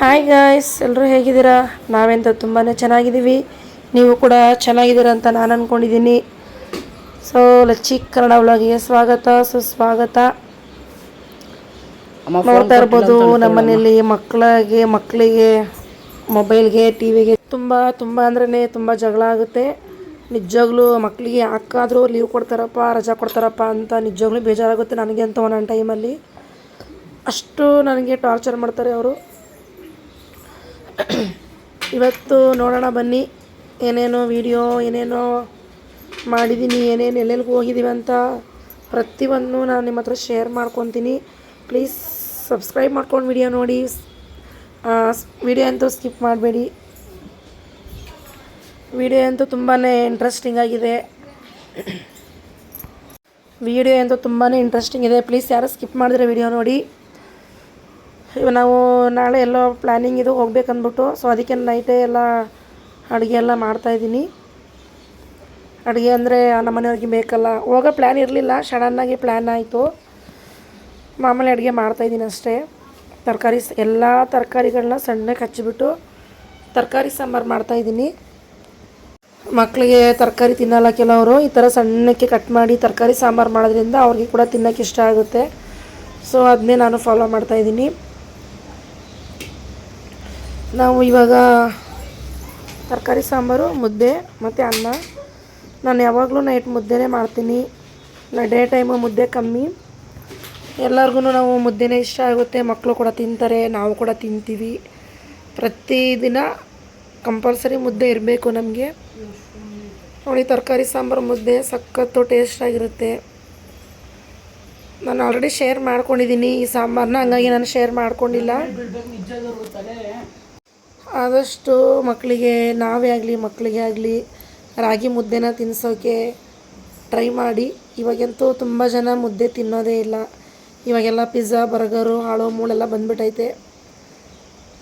Hi guys ಎಲ್ಲರೂ ಹೇಗಿದ್ದೀರಾ? ನಾವೆಂತ ತುಂಬಾ ಚೆನ್ನಾಗಿದ್ದೀವಿ. ನೀವು ಕೂಡ ಚೆನ್ನಾಗಿದ್ದೀರಾ ಅಂತ ನಾನು ಅಂದ್ಕೊಂಡಿದ್ದೀನಿ ಸೊ ಲಚ್ಚಿ ಕನ್ನಡ ವ್ಲಾಗಿಗೆ ಸ್ವಾಗತ ಸುಸ್ವಾಗತ. ನೋಡ್ತಾ ಇರ್ಬೋದು ನಮ್ಮ ಮನೆಯಲ್ಲಿ ಮಕ್ಕಳಿಗೆ ಮಕ್ಕಳಿಗೆ ಮೊಬೈಲ್ಗೆ ಟಿ ವಿಗೆ ತುಂಬ ತುಂಬ ಅಂದ್ರೆ ತುಂಬ ಜಗಳ ಆಗುತ್ತೆ. ನಿಜವಾಗ್ಲೂ ಮಕ್ಕಳಿಗೆ ಯಾಕಾದರೂ ಲೀವ್ ಕೊಡ್ತಾರಪ್ಪ ರಜಾ ಕೊಡ್ತಾರಪ್ಪ ಅಂತ ನಿಜವಾಗ್ಲೂ ಬೇಜಾರಾಗುತ್ತೆ ನನಗೆ ಅಂತ ಒಂದೊಂದು ಟೈಮಲ್ಲಿ ಅಷ್ಟು ನನಗೆ ಟಾರ್ಚರ್ ಮಾಡ್ತಾರೆ ಅವರು. ಇವತ್ತು ನೋಡೋಣ ಬನ್ನಿ. ಏನೇನೋ ವಿಡಿಯೋ ಏನೇನೋ ಮಾಡಿದ್ದೀನಿ ಏನೇನು ಎಲ್ಲೆಲ್ಲಿಗೆ ಹೋಗಿದ್ದೀವಿ ಅಂತ ಪ್ರತಿಯೊಂದು ನಾನು ನಿಮ್ಮ ಹತ್ರ ಶೇರ್ ಮಾಡ್ಕೊತೀನಿ. ಪ್ಲೀಸ್ ಸಬ್ಸ್ಕ್ರೈಬ್ ಮಾಡ್ಕೊಂಡು ವಿಡಿಯೋ ನೋಡಿ. ವಿಡಿಯೋ ಅಂತೂ ಸ್ಕಿಪ್ ಮಾಡಬೇಡಿ. ವಿಡಿಯೋ ಅಂತೂ ತುಂಬಾ ಇಂಟ್ರೆಸ್ಟಿಂಗ್ ಆಗಿದೆ. ವಿಡಿಯೋ ಅಂತೂ ತುಂಬಾ ಇಂಟ್ರೆಸ್ಟಿಂಗ್ ಇದೆ. ಪ್ಲೀಸ್ ಯಾರು ಸ್ಕಿಪ್ ಮಾಡಿದ್ರೆ ವಿಡಿಯೋ ನೋಡಿ. ಇವ ನಾವು ನಾಳೆ ಎಲ್ಲೋ ಪ್ಲ್ಯಾನಿಂಗ್ ಇದು ಹೋಗ್ಬೇಕಂದ್ಬಿಟ್ಟು ಸೊ ಅದಕ್ಕೆ ನೈಟೇ ಎಲ್ಲ ಅಡುಗೆ ಎಲ್ಲ ಮಾಡ್ತಾಯಿದ್ದೀನಿ ಅಡುಗೆ ಅಂದರೆ ನಮ್ಮ ಮನೆಯವ್ರಿಗೆ ಬೇಕಲ್ಲ. ಹೋಗೋ ಪ್ಲ್ಯಾನ್ ಇರಲಿಲ್ಲ, ಸಡನ್ನಾಗಿ ಪ್ಲ್ಯಾನ್ ಆಯಿತು. ಮಾಮೂಲಿ ಅಡುಗೆ ಮಾಡ್ತಾಯಿದ್ದೀನಿ ಅಷ್ಟೇ. ತರಕಾರಿ ಎಲ್ಲ ತರಕಾರಿಗಳನ್ನ ಸಣ್ಣಕ್ಕೆ ಹಚ್ಚಿಬಿಟ್ಟು ತರಕಾರಿ ಸಾಂಬಾರು ಮಾಡ್ತಾಯಿದ್ದೀನಿ ಮಕ್ಕಳಿಗೆ ತರಕಾರಿ ತಿನ್ನಲ್ಲ ಕೆಲವರು, ಈ ಥರ ಸಣ್ಣಕ್ಕೆ ಕಟ್ ಮಾಡಿ ತರಕಾರಿ ಸಾಂಬಾರು ಮಾಡೋದ್ರಿಂದ ಅವ್ರಿಗೆ ಕೂಡ ತಿನ್ನೋಕ್ಕೆ ಇಷ್ಟ ಆಗುತ್ತೆ. ಸೊ ಅದನ್ನೇ ನಾನು ಫಾಲೋ ಮಾಡ್ತಾಯಿದ್ದೀನಿ ನಾವು ಇವಾಗ ತರಕಾರಿ, ಸಾಂಬಾರು, ಮುದ್ದೆ ಮತ್ತು ಅನ್ನ. ನಾನು ಯಾವಾಗಲೂ ನೈಟ್ ಮುದ್ದೆನೇ ಮಾಡ್ತೀನಿ. ಡೇ ಟೈಮು ಮುದ್ದೆ ಕಮ್ಮಿ. ಎಲ್ಲರಿಗೂ ನಾವು ಮುದ್ದೆನೇ ಇಷ್ಟ ಆಗುತ್ತೆ. ಮಕ್ಕಳು ಕೂಡ ತಿಂತಾರೆ, ನಾವು ಕೂಡ ತಿಂತೀವಿ. ಪ್ರತಿದಿನ ಕಂಪಲ್ಸರಿ ಮುದ್ದೆ ಇರಬೇಕು ನಮಗೆ. ನೋಡಿ, ತರಕಾರಿ, ಸಾಂಬಾರು, ಮುದ್ದೆ ಸಖತ್ತು ಟೇಸ್ಟಾಗಿರುತ್ತೆ ನಾನು ಆಲ್ರೆಡಿ ಶೇರ್ ಮಾಡ್ಕೊಂಡಿದ್ದೀನಿ ಈ ಸಾಂಬಾರನ್ನ ಹಂಗಾಗಿ ನಾನು ಶೇರ್ ಮಾಡ್ಕೊಂಡಿಲ್ಲ. ಆದಷ್ಟು ಮಕ್ಕಳಿಗೆ ನಾವೇ ಆಗಲಿ, ಮಕ್ಕಳಿಗೆ ಆಗಲಿ ರಾಗಿ ಮುದ್ದೆನ ತಿನ್ನಿಸೋಕ್ಕೆ ಟ್ರೈ ಮಾಡಿ. ಇವಾಗಂತೂ ತುಂಬ ಜನ ಮುದ್ದೆ ತಿನ್ನೋದೇ ಇಲ್ಲ. ಇವಾಗೆಲ್ಲ ಪಿಜ್ಜಾ ಬರ್ಗರು ಹಾಳು ಮೂಳೆಲ್ಲ ಬಂದ್ಬಿಟ್ಟೈತೆ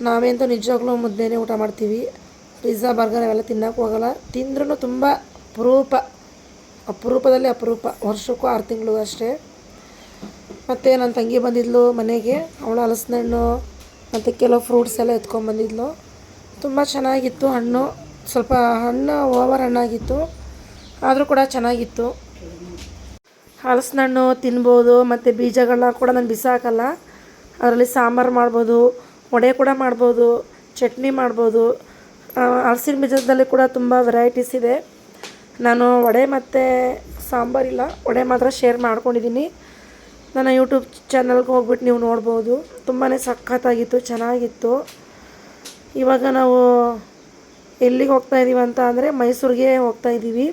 ನಾವೇಂತೂ ನಿಜವಾಗ್ಲೂ ಮುದ್ದೆನೇ ಊಟ ಮಾಡ್ತೀವಿ. ಪಿಜ್ಜಾ ಬರ್ಗರ್ ಅವೆಲ್ಲ ತಿನ್ನೋಕೆ ಹೋಗಲ್ಲ. ತಿಂದ್ರೂ ತುಂಬ ಅಪರೂಪ, ಅಪರೂಪದಲ್ಲಿ ಅಪರೂಪ. ವರ್ಷಕ್ಕೂ ಆರು ತಿಂಗಳು ಅಷ್ಟೇ. ಮತ್ತು ನನ್ನ ತಂಗಿ ಬಂದಿದ್ಲು ಮನೆಗೆ. ಅವಳು ಹಲಸಿನ ಹಣ್ಣು ಮತ್ತು ಕೆಲವು ಫ್ರೂಟ್ಸ್ ಎಲ್ಲ ಎತ್ಕೊಂಡ್ಬಂದಿದ್ಲು ತುಂಬ ಚೆನ್ನಾಗಿತ್ತು ಹಣ್ಣು. ಸ್ವಲ್ಪ ಹಣ್ಣು ಓವರ್ ಹಣ್ಣಾಗಿತ್ತು. ಆದರೂ ಕೂಡ ಚೆನ್ನಾಗಿತ್ತು. ಹಲಸಿನ ಹಣ್ಣು ತಿನ್ಬೋದು, ಮತ್ತು ಬೀಜಗಳನ್ನ ಕೂಡ ನಾನು ಬಿಸಾಕಲ್ಲ. ಅದರಲ್ಲಿ ಸಾಂಬಾರು ಮಾಡ್ಬೋದು, ವಡೆ ಕೂಡ ಮಾಡ್ಬೋದು, ಚಟ್ನಿ ಮಾಡ್ಬೋದು. ಹಲಸಿನ ಬೀಜದಲ್ಲಿ ಕೂಡ ತುಂಬ ವೆರೈಟೀಸ್ ಇದೆ. ನಾನು ವಡೆ ಮತ್ತು ಸಾಂಬಾರಿಲ್ಲ ವಡೆ ಮಾತ್ರ ಶೇರ್ ಮಾಡ್ಕೊಂಡಿದ್ದೀನಿ ನನ್ನ ಯೂಟ್ಯೂಬ್ ಚಾನಲ್ಗೆ ಹೋಗ್ಬಿಟ್ಟು ನೀವು ನೋಡ್ಬೋದು. ತುಂಬಾ ಸಖತ್ತಾಗಿತ್ತು, ಚೆನ್ನಾಗಿತ್ತು. ಇವಾಗ ನಾವು ಎಲ್ಲಿಗೆ ಹೋಗ್ತಾ ಇದ್ದೀವಿ ಅಂತ ಅಂದರೆ ಮೈಸೂರಿಗೆ ಹೋಗ್ತಾ ಇದ್ದೀವಿ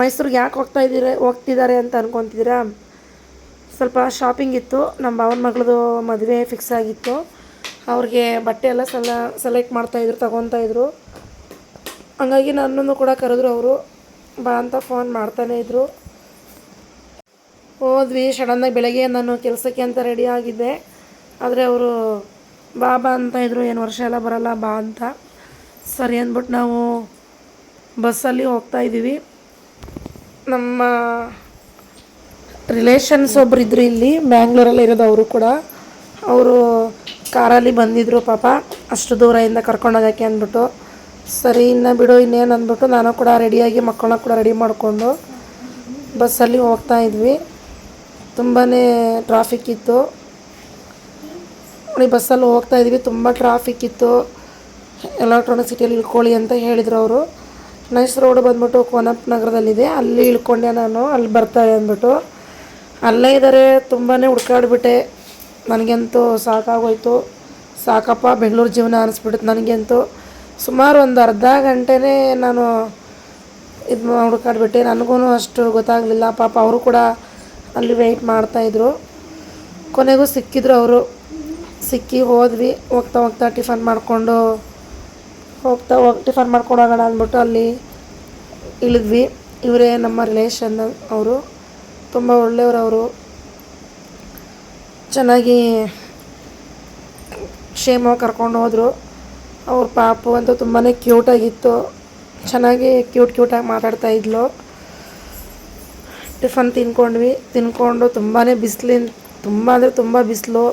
ಮೈಸೂರಿಗೆ ಯಾಕೆ ಹೋಗ್ತಾ ಇದ್ದೀರ ಹೋಗ್ತಿದ್ದಾರೆ ಅಂತ ಅನ್ಕೊತಿದ್ದೀರಾ? ಸ್ವಲ್ಪ ಶಾಪಿಂಗ್ ಇತ್ತು. ನಮ್ಮ ಭಾವನ ಮಗಳದು ಮದುವೆ ಫಿಕ್ಸ್ ಆಗಿತ್ತು. ಅವ್ರಿಗೆ ಬಟ್ಟೆ ಎಲ್ಲ ಸಲ ಸೆಲೆಕ್ಟ್ ಮಾಡ್ತಾಯಿದ್ರು ತಗೊತಾಯಿದ್ರು ಹಂಗಾಗಿ ನನ್ನನ್ನು ಕೂಡ ಕರೆದ್ರು ಅವರು. ಬಾ ಅಂತ ಫೋನ್ ಮಾಡ್ತಾನೇ ಇದ್ದರು ಹೋದ್ವಿ. ಸಡನ್ನಾಗಿ ಬೆಳಗ್ಗೆ ನಾನು ಕೆಲಸಕ್ಕೆ ಅಂತ ರೆಡಿ ಆಗಿದ್ದೆ. ಆದರೆ ಅವರು ಬಾ ಬಾ ಅಂತ ಇದ್ರು, ಏನು ವರ್ಷ ಎಲ್ಲ ಬರಲ್ಲ, ಬಾ ಅಂತ. ಸರಿ ಅಂದ್ಬಿಟ್ಟು ನಾವು ಬಸ್ಸಲ್ಲಿ ಹೋಗ್ತಾ ಇದ್ದೀವಿ. ನಮ್ಮ ರಿಲೇಷನ್ಸ್ ಒಬ್ರು ಇದ್ರು ಇಲ್ಲಿ, ಬ್ಯಾಂಗ್ಳೂರಲ್ಲಿ ಇರೋದು ಅವರು ಕೂಡ. ಅವರು ಕಾರಲ್ಲಿ ಬಂದಿದ್ದರು ಪಾಪ, ಅಷ್ಟು ದೂರದಿಂದ ಕರ್ಕೊಂಡೋಗೋಕ್ಕೆ ಅಂದ್ಬಿಟ್ಟು. ಸರಿ, ಇನ್ನು ಬಿಡು, ಇನ್ನೇನು ಅಂದ್ಬಿಟ್ಟು ನಾನು ಕೂಡ ರೆಡಿಯಾಗಿ ಮಕ್ಕಳನ್ನ ಕೂಡ ರೆಡಿ ಮಾಡಿಕೊಂಡು ಬಸ್ಸಲ್ಲಿ ಹೋಗ್ತಾ ಇದ್ವಿ. ತುಂಬಾ ಟ್ರಾಫಿಕ್ ಇತ್ತು. ನೋಡಿ, ಬಸ್ಸಲ್ಲಿ ಹೋಗ್ತಾ ಇದ್ವಿ. ತುಂಬ ಟ್ರಾಫಿಕ್ ಇತ್ತು. ಎಲೆಕ್ಟ್ರಾನಿಕ್ ಸಿಟಿಯಲ್ಲಿ ಇಳ್ಕೊಳ್ಳಿ ಅಂತ ಹೇಳಿದರು ಅವರು. ನೈಸ್ ರೋಡ್ ಬಂದ್ಬಿಟ್ಟು ಕೋನಪ್ಪ ನಗರದಲ್ಲಿದೆ. ಅಲ್ಲಿ ಇಳ್ಕೊಂಡೆ ನಾನು. ಅಲ್ಲಿ ಬರ್ತಾರೆ ಅಂದ್ಬಿಟ್ಟು. ಅಲ್ಲೇ ಇದ್ದಾರೆ ತುಂಬಾ ಹುಡ್ಕಾಡ್ಬಿಟ್ಟೆ. ನನಗಂತೂ ಸಾಕಾಗೋಯ್ತು. ಸಾಕಪ್ಪ, ಬೆಂಗಳೂರು ಜೀವನ ಅನಿಸ್ಬಿಡುತ್ತೆ ನನಗಂತೂ. ಸುಮಾರು ಒಂದು ಅರ್ಧ ಗಂಟೆನೇ ನಾನು ಇದು ಹುಡ್ಕಾಡ್ಬಿಟ್ಟೆ. ನನಗೂ ಅಷ್ಟು ಗೊತ್ತಾಗಲಿಲ್ಲ. ಪಾಪ ಅವರು ಕೂಡ ಅಲ್ಲಿ ವೆಯ್ಟ್ ಮಾಡ್ತಾಯಿದ್ರು ಕೊನೆಗೂ ಸಿಕ್ಕಿದ್ರು ಅವರು. ಸಿಕ್ಕಿ ಹೋದ್ವಿ, ಹೋಗ್ತಾ ಹೋಗ್ತಾ ಟಿಫನ್ ಮಾಡಿಕೊಂಡು, ಹೋಗ್ತಾ ಹೋಗಿ, ಟಿಫನ್ ಮಾಡ್ಕೊಂಡು ಹೋಗೋಣ ಅಂದ್ಬಿಟ್ಟು ಅಲ್ಲಿ ಇಳಿದ್ವಿ. ಇವರೇ ನಮ್ಮ ರಿಲೇಷನ್ ಅವರು, ತುಂಬ ಒಳ್ಳೆಯವರು ಅವರು. ಚೆನ್ನಾಗಿ ಕ್ಷೇಮವಾಗಿ ಕರ್ಕೊಂಡು ಹೋದರು. ಅವ್ರ ಪಾಪು ಅಂತೂ ತುಂಬಾ ಕ್ಯೂಟಾಗಿತ್ತು ಚೆನ್ನಾಗಿ ಕ್ಯೂಟ್ ಕ್ಯೂಟಾಗಿ ಮಾತಾಡ್ತಾ ಇದ್ಲು. ಟಿಫನ್ ತಿನ್ಕೊಂಡ್ವಿ. ತಿನ್ಕೊಂಡು ತುಂಬಾ ಬಿಸಿಲಿನ, ತುಂಬ ಅಂದರೆ ತುಂಬ ಬಿಸಿಲು.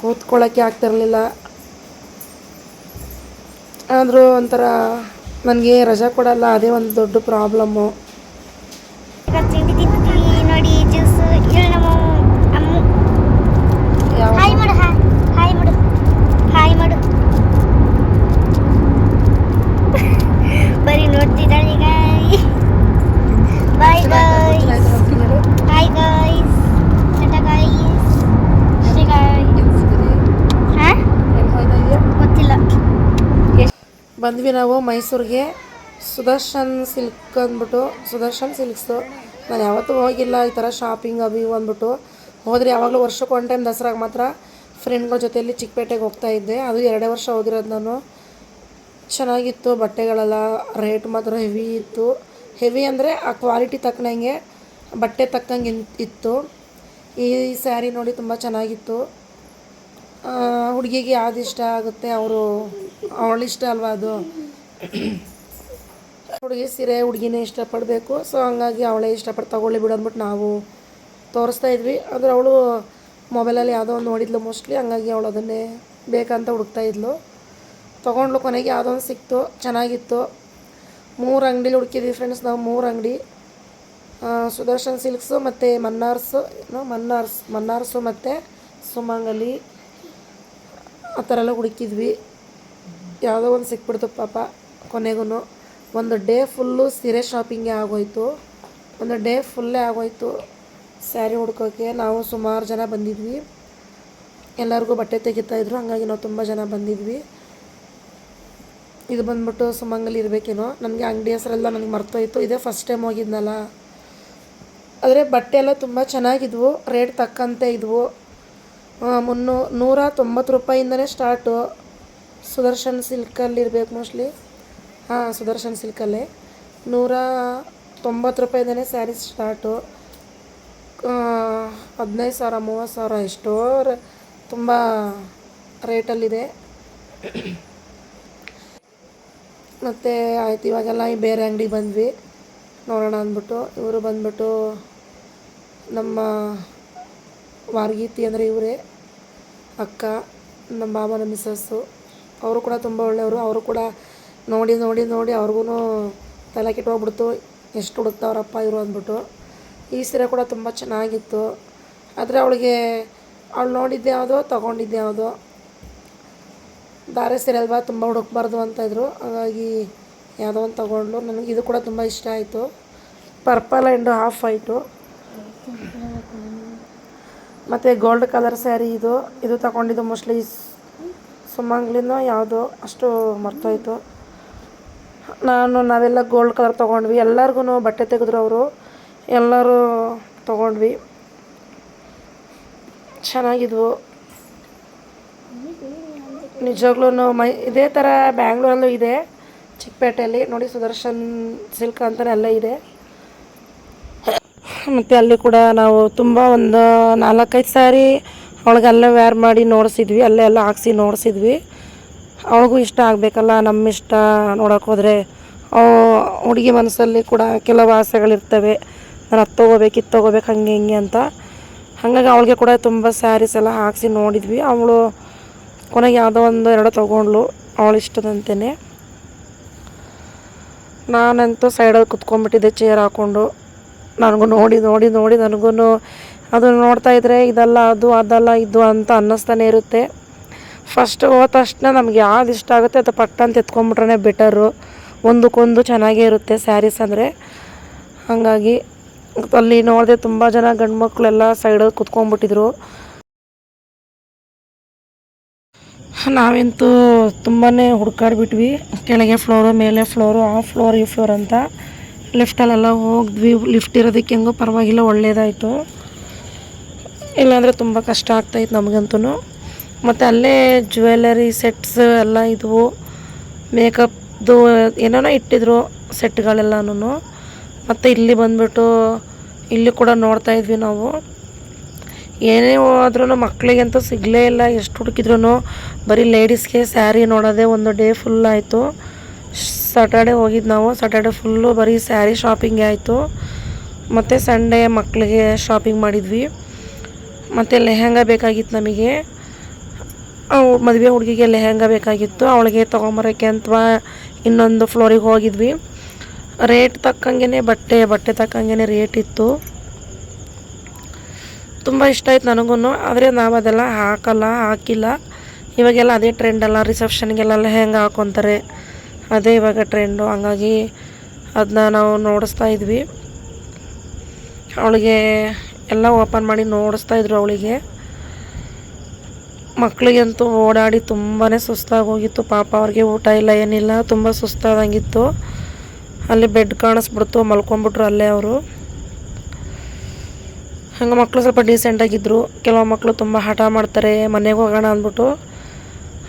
ಕೂತ್ಕೊಳ್ಳೋಕ್ಕೆ ಆಗ್ತಿರಲಿಲ್ಲ ಆದರೂ ಒಂಥರ ನನಗೆ ರಜೆ ಕೊಡಲ್ಲ ಅದೇ ಒಂದು ದೊಡ್ಡ ಪ್ರಾಬ್ಲಮ್ಮು. ಬಂದ್ವಿ ನಾವು ಮೈಸೂರಿಗೆ. ಸುದರ್ಶನ್ ಸಿಲ್ಕ್ ಅಂದ್ಬಿಟ್ಟು, ಸುದರ್ಶನ್ ಸಿಲ್ಕ್ಸು. ನಾನು ಯಾವತ್ತೂ ಹೋಗಿಲ್ಲ ಈ ಥರ ಶಾಪಿಂಗ್ ಅವು ಇವು ಅಂದ್ಬಿಟ್ಟು. ಹೋದರೆ ಯಾವಾಗಲೂ ವರ್ಷಕ್ಕೆ ಒನ್ ಟೈಮ್ ದಸರಾಗೆ ಮಾತ್ರ ಫ್ರೆಂಡ್ಗಳ ಜೊತೆಯಲ್ಲಿ ಚಿಕ್ಕಪೇಟೆಗೆ ಹೋಗ್ತಾ ಇದ್ದೆ. ಅದು ಎರಡೇ ವರ್ಷ ಹೋಗಿರೋದು ನಾನು. ಚೆನ್ನಾಗಿತ್ತು ಬಟ್ಟೆಗಳೆಲ್ಲ ರೇಟ್ ಮಾತ್ರ ಹೆವಿ ಇತ್ತು. ಹೆವಿ ಅಂದರೆ ಆ ಕ್ವಾಲಿಟಿ ತಕ್ಕನಂಗೆ ಬಟ್ಟೆ ತಕ್ಕಂಗೆ ಇತ್ತು. ಈ ಸ್ಯಾರಿ ನೋಡಿ ತುಂಬ ಚೆನ್ನಾಗಿತ್ತು. ಹುಡುಗಿಗೆ ಯಾವ್ದು ಇಷ್ಟ ಆಗುತ್ತೆ ಅವರು ಅವಳಿಷ್ಟ ಅಲ್ವಾ ಅದು? ಹುಡುಗಿ ಸೀರೆ ಹುಡುಗಿನೇ ಇಷ್ಟಪಡಬೇಕು. ಸೊ ಹಂಗಾಗಿ ಅವಳೇ ಇಷ್ಟಪಟ್ಟು ತಗೊಳ್ಳಿ ಬಿಡು ಅಂದ್ಬಿಟ್ಟು ನಾವು ತೋರಿಸ್ತಾ ಇದ್ವಿ. ಆದರೆ ಅವಳು ಮೊಬೈಲಲ್ಲಿ ಯಾವುದೋ ಒಂದು ನೋಡಿದ್ಲು ಮೋಸ್ಟ್ಲಿ ಹಂಗಾಗಿ ಅವಳು ಅದನ್ನೇ ಬೇಕಂತ ಹುಡುಕ್ತಾ ಇದ್ಲು. ತೊಗೊಂಡ್ಲು ಕೊನೆಗೆ ಯಾವುದೋ ಒಂದು ಸಿಕ್ತು, ಚೆನ್ನಾಗಿತ್ತು. ಮೂರು ಅಂಗಡಿಲಿ ಹುಡುಕಿದ್ವಿ ಫ್ರೆಂಡ್ಸ್ ನಾವು, ಮೂರು ಅಂಗಡಿ. ಸುದರ್ಶನ್ ಸಿಲ್ಕ್ಸು ಮತ್ತು ಮನ್ನಾರ್ಸು ಮನ್ನಾರ್ಸ್, ಮನ್ನಾರ್ಸು ಮತ್ತು ಸುಮಂಗಲಿ. ಆ ಥರ ಎಲ್ಲ ಹುಡುಕಿದ್ವಿ. ಯಾವುದೋ ಒಂದು ಸಿಕ್ಬಿಡ್ತು ಪಾಪ ಕೊನೆಗೂ ಒಂದು ಡೇ ಫುಲ್ಲು ಸೀರೆ ಶಾಪಿಂಗೇ ಆಗೋಯ್ತು. ಒಂದು ಡೇ ಫುಲ್ಲೇ ಆಗೋಯ್ತು ಸ್ಯಾರಿ ಹುಡ್ಕೋಕ್ಕೆ ನಾವು ಸುಮಾರು ಜನ ಬಂದಿದ್ವಿ. ಎಲ್ಲರಿಗೂ ಬಟ್ಟೆ ತೆಗಿತಾ ಇದ್ರು. ಹಾಗಾಗಿ ನಾವು ತುಂಬ ಜನ ಬಂದಿದ್ವಿ. ಇದು ಬಂದ್ಬಿಟ್ಟು ಸುಮಂಗಲಿ ಇರಬೇಕೇನೋ. ನನಗೆ ಅಂಗಡಿ ಹೆಸರೆಲ್ಲ ನನಗೆ ಮರ್ತೋಯ್ತು. ಇದೇ ಫಸ್ಟ್ ಟೈಮ್ ಹೋಗಿದ್ನಲ್ಲ. ಆದರೆ ಬಟ್ಟೆ ಎಲ್ಲ ತುಂಬ ಚೆನ್ನಾಗಿದ್ವು. ರೇಟ್ ತಕ್ಕಂತೆ ಇದ್ವು. ಮುನ್ನೂ, ನೂರ ತೊಂಬತ್ತು ರೂಪಾಯಿಂದನೇ ಸ್ಟಾರ್ಟು. ಸುದರ್ಶನ್ ಸಿಲ್ಕಲ್ಲಿ ಇರಬೇಕು ಮೋಸ್ಟ್ಲಿ. ಹಾಂ, ಸುದರ್ಶನ್ ಸಿಲ್ಕಲ್ಲೇ. ನೂರ ತೊಂಬತ್ತು ರೂಪಾಯಿಂದನೇ ಸ್ಯಾರೀಸ್ ಸ್ಟಾರ್ಟು. ಹದಿನೈದು ಸಾವಿರ, ಮೂವತ್ತು ಸಾವಿರ ಎಷ್ಟೋ ತುಂಬ ರೇಟಲ್ಲಿದೆ. ಮತ್ತು ಆಯ್ತು, ಇವಾಗೆಲ್ಲ ಬೇರೆ ಅಂಗಡಿಗೆ ಬಂದ್ವಿ. ನೋಡೋಣ ಅಂದ್ಬಿಟ್ಟು, ಇವರು ಬಂದ್ಬಿಟ್ಟು ನಮ್ಮ ವಾರ್ಗೀತಿ ಅಂದರೆ ಇವರೇ, ಅಕ್ಕ, ನಮ್ಮ ಬಾಬನ ಮಿಸ್ಸಸ್ಸು ಅವರು ಕೂಡ ತುಂಬ ಒಳ್ಳೆಯವರು. ಅವರು ಕೂಡ ನೋಡಿ ನೋಡಿ ನೋಡಿ ಅವ್ರಿಗೂ ತಲೆ ಕೆಟ್ಟೋಗ್ಬಿಡ್ತು ಎಷ್ಟು ಹುಡುಕ್ತಾವ್ರಪ್ಪ ಇವರು ಅಂದ್ಬಿಟ್ಟು. ಈ ಸೀರೆ ಕೂಡ ತುಂಬ ಚೆನ್ನಾಗಿತ್ತು. ಆದರೆ ಅವಳಿಗೆ, ಅವಳು ನೋಡಿದ್ದೆ ಯಾವುದೋ, ತೊಗೊಂಡಿದ್ದೆ ಯಾವುದೋ. ದಾರೆ ಸೀರೆ ಅಲ್ವಾ, ತುಂಬ ಹುಡುಕ್ಬಾರ್ದು ಅಂತ ಇದ್ರು. ಹಾಗಾಗಿ ಯಾವುದೋ ಒಂದು ತೊಗೊಂಡ್ಲು ನನಗೆ ಇದು ಕೂಡ ತುಂಬ ಇಷ್ಟ ಆಯಿತು. Purple and half white. ಮತ್ತು ಗೋಲ್ಡ್ ಕಲರ್ ಸ್ಯಾರಿ ಇದು. ಇದು ತಗೊಂಡಿದ್ದು ಮೋಸ್ಟ್ಲಿ ಸುಮಂಗ್ಲಿನೋ ಯಾವುದೋ ಅಷ್ಟು ಮರ್ತೋಯ್ತು. ನಾನು ನಾವೆಲ್ಲ ಗೋಲ್ಡ್ ಕಲರ್ ತೊಗೊಂಡ್ವಿ. ಎಲ್ಲರಿಗೂ ಬಟ್ಟೆ ತೆಗೆದ್ರು ಅವರು. ಎಲ್ಲರೂ ತೊಗೊಂಡ್ವಿ. ಚೆನ್ನಾಗಿದ್ವು. ನಿಜವಾಗ್ಲೂ ಮೈ ಇದೇ ಥರ ಬ್ಯಾಂಗ್ಳೂರಲ್ಲೂ ಇದೆ. ಚಿಕ್ಕಪೇಟೆಯಲ್ಲಿ. ನೋಡಿ ಸುದರ್ಶನ್ ಸಿಲ್ಕ್ ಅಂತಲೇ ಅಲ್ಲೇ ಇದೆ. ಮತ್ತು ಅಲ್ಲಿ ಕೂಡ ನಾವು ತುಂಬ ಒಂದು ನಾಲ್ಕೈದು ಸಾರಿ ಅವಳಿಗೆ ಅಲ್ಲೇ ವೇರ್ ಮಾಡಿ ನೋಡಿಸಿದ್ವಿ, ಅಲ್ಲೇ ಎಲ್ಲ ಹಾಕ್ಸಿ ನೋಡಿಸಿದ್ವಿ. ಅವಳಿಗೂ ಇಷ್ಟ ಆಗಬೇಕಲ್ಲ ನಮ್ಮ ಇಷ್ಟ ನೋಡೋಕೆ ಹೋದರೆ. ಹುಡುಗಿ ಮನಸ್ಸಲ್ಲಿ ಕೂಡ ಕೆಲವು ಆಸೆಗಳಿರ್ತವೆ. ನಾನು ಅದು ತೊಗೋಬೇಕು, ಇದು ತೊಗೋಬೇಕು, ಹಂಗೆ ಹಿಂಗೆ ಅಂತ. ಹಾಗಾಗಿ ಅವಳಿಗೆ ಕೂಡ ತುಂಬ ಸ್ಯಾರೀಸ್ ಎಲ್ಲ ಹಾಕ್ಸಿ ನೋಡಿದ್ವಿ. ಅವಳು ಕೊನೆಗೆ ಯಾವುದೋ ಒಂದು ಎರಡು ತೊಗೊಂಡ್ಳು, ಅವಳು ಇಷ್ಟದಂತೆಯೇ ನಾನಂತೂ ಸೈಡಲ್ಲಿ ಕುತ್ಕೊಂಡ್ಬಿಟ್ಟಿದ್ದೆ ಚೇರ್ ಹಾಕ್ಕೊಂಡು ನನಗೂ ನೋಡಿ ನೋಡಿ ನೋಡಿ ನನಗೂ ಅದು ನೋಡ್ತಾ ಇದ್ದರೆ ಇದೆಲ್ಲ, ಅದು, ಅದಲ್ಲ, ಇದು ಅಂತ ಅನ್ನಿಸ್ತಾನೆ ಇರುತ್ತೆ. ಫಸ್ಟ್ ಹೋದ ತಕ್ಷಣ ನಮ್ಗೆ ಯಾವ್ದು ಇಷ್ಟ ಆಗುತ್ತೆ ಅದು ಪಟ್ಟ ಅಂತ ಎತ್ಕೊಂಡ್ಬಿಟ್ರೆ ಬೆಟರು ಒಂದಕ್ಕೊಂದು ಚೆನ್ನಾಗೇ ಇರುತ್ತೆ ಸ್ಯಾರೀಸ್ ಅಂದರೆ. ಹಾಗಾಗಿ ಅಲ್ಲಿ ನೋಡಿದೆ ತುಂಬ ಜನ ಗಂಡು ಮಕ್ಕಳೆಲ್ಲ ಸೈಡಲ್ಲಿ ಕುತ್ಕೊಂಡ್ಬಿಟ್ಟಿದ್ರು. ನಾವಂತೂ ತುಂಬಾ ಹುಡ್ಕಾಡ್ಬಿಟ್ವಿ. ಕೆಳಗೆ ಫ್ಲೋರು ಮೇಲೆ ಫ್ಲೋರು ಆ ಫ್ಲೋರ್ ಈ ಫ್ಲೋರ್ ಅಂತ. ಲಿಫ್ಟಲ್ಲೆಲ್ಲ ಹೋಗಿದ್ವಿ. ಲಿಫ್ಟ್ ಇರೋದಕ್ಕೆ ಹೆಂಗೋ ಪರವಾಗಿಲ್ಲ, ಒಳ್ಳೇದಾಯಿತು. ಇಲ್ಲಾಂದರೆ ತುಂಬ ಕಷ್ಟ ಆಗ್ತಾಯಿತ್ತು ನಮಗಂತೂ ಮತ್ತು ಅಲ್ಲೇ ಜ್ಯುವೆಲ್ಲರಿ ಸೆಟ್ಸ್ ಎಲ್ಲ ಇದ್ವು. ಮೇಕಪ್ದು ಏನೇನೋ ಇಟ್ಟಿದ್ರು ಸೆಟ್ಗಳೆಲ್ಲನೂ ಮತ್ತು ಇಲ್ಲಿ ಬಂದ್ಬಿಟ್ಟು ಇಲ್ಲಿ ಕೂಡ ನೋಡ್ತಾ ಇದ್ವಿ ನಾವು. ಏನೇ ಆದ್ರೂ ಮಕ್ಕಳಿಗಂತೂ ಸಿಗಲೇ ಇಲ್ಲ. ಎಷ್ಟು ಹುಡುಕಿದ್ರು ಬರೀ ಲೇಡೀಸ್ಗೆ ಸ್ಯಾರಿ ನೋಡೋದೇ ಒಂದು ಡೇ ಫುಲ್ ಆಯಿತು. ಸಾಟರ್ಡೆ ಹೋಗಿದ್ದು ನಾವು. ಸಾಟರ್ಡೆ ಫುಲ್ಲು ಬರೀ ಸ್ಯಾರಿ ಶಾಪಿಂಗ್ ಆಯಿತು. ಮತ್ತು ಸಂಡೇ ಮಕ್ಕಳಿಗೆ ಶಾಪಿಂಗ್ ಮಾಡಿದ್ವಿ. ಮತ್ತು ಲೆಹೆಂಗಾ ಬೇಕಾಗಿತ್ತು ನಮಗೆ. ಮದುವೆ ಹುಡುಗಿಗೆ ಲೆಹಂಗ ಬೇಕಾಗಿತ್ತು. ಅವಳಿಗೆ ತೊಗೊಂಬರೋಕ್ಕೆ ಅಥವಾ ಇನ್ನೊಂದು ಫ್ಲೋರಿಗೆ ಹೋಗಿದ್ವಿ. ರೇಟ್ ತಕ್ಕಂಗೆ ಬಟ್ಟೆ ಬಟ್ಟೆ ತಕ್ಕಂಗೆ ರೇಟ್ ಇತ್ತು. ತುಂಬ ಇಷ್ಟ ಆಯ್ತು ನನಗೂ ಆದರೆ ನಾವು ಅದೆಲ್ಲ ಹಾಕಲ್ಲ, ಹಾಕಿಲ್ಲ. ಇವಾಗೆಲ್ಲ ಅದೇ ಟ್ರೆಂಡಲ್ಲ ರಿಸೆಪ್ಷನ್ಗೆಲ್ಲ ಲೆಹಂಗ ಹಾಕೊತಾರೆ. ಅದೇ ಇವಾಗ ಟ್ರೆಂಡು ಹಂಗಾಗಿ ಅದನ್ನ ನಾವು ನೋಡಿಸ್ತಾ ಇದ್ವಿ. ಅವಳಿಗೆ ಎಲ್ಲ ಓಪನ್ ಮಾಡಿ ನೋಡಿಸ್ತಾ ಇದ್ರು ಅವಳಿಗೆ. ಮಕ್ಕಳಿಗಂತೂ ಓಡಾಡಿ ತುಂಬಾ ಸುಸ್ತಾಗಿ ಹೋಗಿತ್ತು. ಪಾಪ ಅವ್ರಿಗೆ ಊಟ ಇಲ್ಲ, ಏನಿಲ್ಲ, ತುಂಬ ಸುಸ್ತಾದಂಗಿತ್ತು. ಅಲ್ಲಿ ಬೆಡ್ ಕಾಣಿಸ್ಬಿಡ್ತು ಮಲ್ಕೊಂಬಿಟ್ರು ಅಲ್ಲೇ ಅವರು. ಹಂಗೆ ಮಕ್ಕಳು ಸ್ವಲ್ಪ ಡೀಸೆಂಟಾಗಿದ್ದರು ಕೆಲವು ಮಕ್ಕಳು ತುಂಬ ಹಠ ಮಾಡ್ತಾರೆ, ಮನೆಗೆ ಹೋಗೋಣ ಅಂದ್ಬಿಟ್ಟು.